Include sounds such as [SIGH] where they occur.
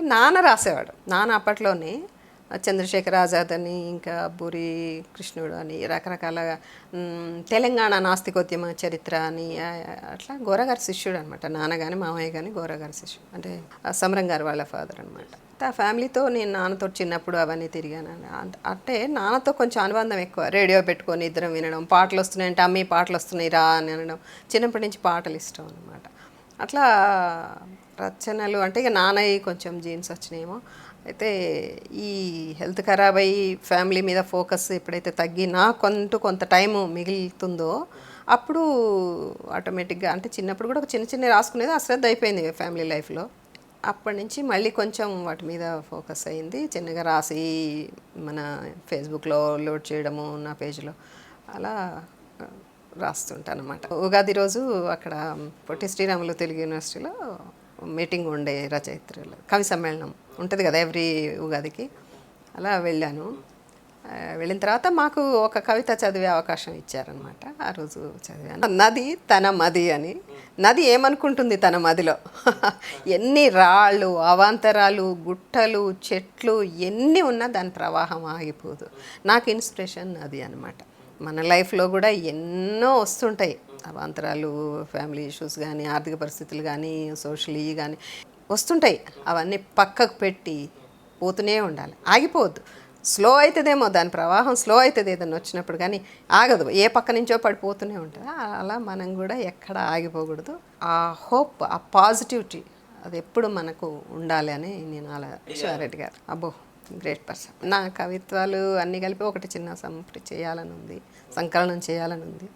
అంటే నాన్న రాసేవాడు. నాన్న అప్పట్లోనే చంద్రశేఖర్ ఆజాద్ అని ఇంకా బూరి కృష్ణుడు అని రకరకాల తెలంగాణ నాస్తికోద్యమ చరిత్ర అని అట్లా గోరగారి శిష్యుడు అనమాట నాన్న కానీ మామయ్య కానీ గోరగారి శిష్యుడు. అంటే సమరం గారు వాళ్ళ ఫాదర్ అనమాట ఆ ఫ్యామిలీతో నేను నాన్నతో చిన్నప్పుడు అవన్నీ తిరిగాను. అంటే నాన్నతో కొంచెం అనుబంధం ఎక్కువ. రేడియో పెట్టుకొని ఇద్దరం వినడం పాటలు వస్తున్నాయంటే అమ్మీ పాటలు వస్తున్నాయి రా అని అనడం. చిన్నప్పటి నుంచి పాటలు ఇష్టం అనమాట అట్లా రచనలు అంటే ఇక నాన్నయ్య కొంచెం జీన్స్ వచ్చినాయేమో అయితే ఈ హెల్త్ ఖరాబ్ అయ్యి ఫ్యామిలీ మీద ఫోకస్ ఎప్పుడైతే తగ్గి నాకంటూ కొంత టైం మిగులుతుందో అప్పుడు ఆటోమేటిక్గా అంటే చిన్నప్పుడు కూడా ఒక చిన్న చిన్న రాసుకునేది అశ్రద్ధ అయిపోయింది ఫ్యామిలీ లైఫ్లో. అప్పటి నుంచి మళ్ళీ కొంచెం వాటి మీద ఫోకస్ అయింది. చిన్నగా రాసి మన ఫేస్బుక్లో లోడ్ చేయడము నా పేజ్లో అలా రాస్తుంటాను అనమాట ఉగాది రోజు అక్కడ పొట్టి శ్రీరాములు తెలుగు యూనివర్సిటీలో మీటింగ్ ఉండే రచయిత్రులు. కవి సమ్మేళనం ఉంటుంది కదా ఎవ్రీ ఉగాదికి. అలా వెళ్ళాను. వెళ్ళిన తర్వాత మాకు ఒక కవిత చదివే అవకాశం ఇచ్చారనమాట ఆ రోజు చదివాను. నది తన మది అని. నది ఏమనుకుంటుంది తన మదిలో? [LAUGHS] ఎన్ని రాళ్ళు అవాంతరాలు గుట్టలు చెట్లు ఎన్ని ఉన్నా దాని ప్రవాహం ఆగిపోదు. నాకు ఇన్స్పిరేషన్ నది అనమాట మన లైఫ్లో కూడా ఎన్నో వస్తుంటాయి. అవాంతరాలు ఫ్యామిలీ ఇష్యూస్ కానీ ఆర్థిక పరిస్థితులు కానీ సోషల్ ఇవి కానీ వస్తుంటాయి. అవన్నీ పక్కకు పెట్టి పోతూనే ఉండాలి. ఆగిపోవద్దు. స్లో అవుతుందేమో దాని ప్రవాహం స్లో అవుతుంది ఏదైనా వచ్చినప్పుడు కానీ ఆగదు. ఏ పక్క నుంచో పడిపోతూనే ఉంటుంది. అలా మనం కూడా ఎక్కడ ఆగిపోకూడదు. ఆ హోప్ ఆ పాజిటివిటీ అది ఎప్పుడు మనకు ఉండాలి అని నేను అలా శివారెడ్డి గారు. అబ్బో గ్రేట్ పర్సన్ నా కవిత్వాలు అన్నీ కలిపి ఒకటి చిన్న సంపుటి చేయాలని ఉంది. సంకలనం చేయాలని ఉంది.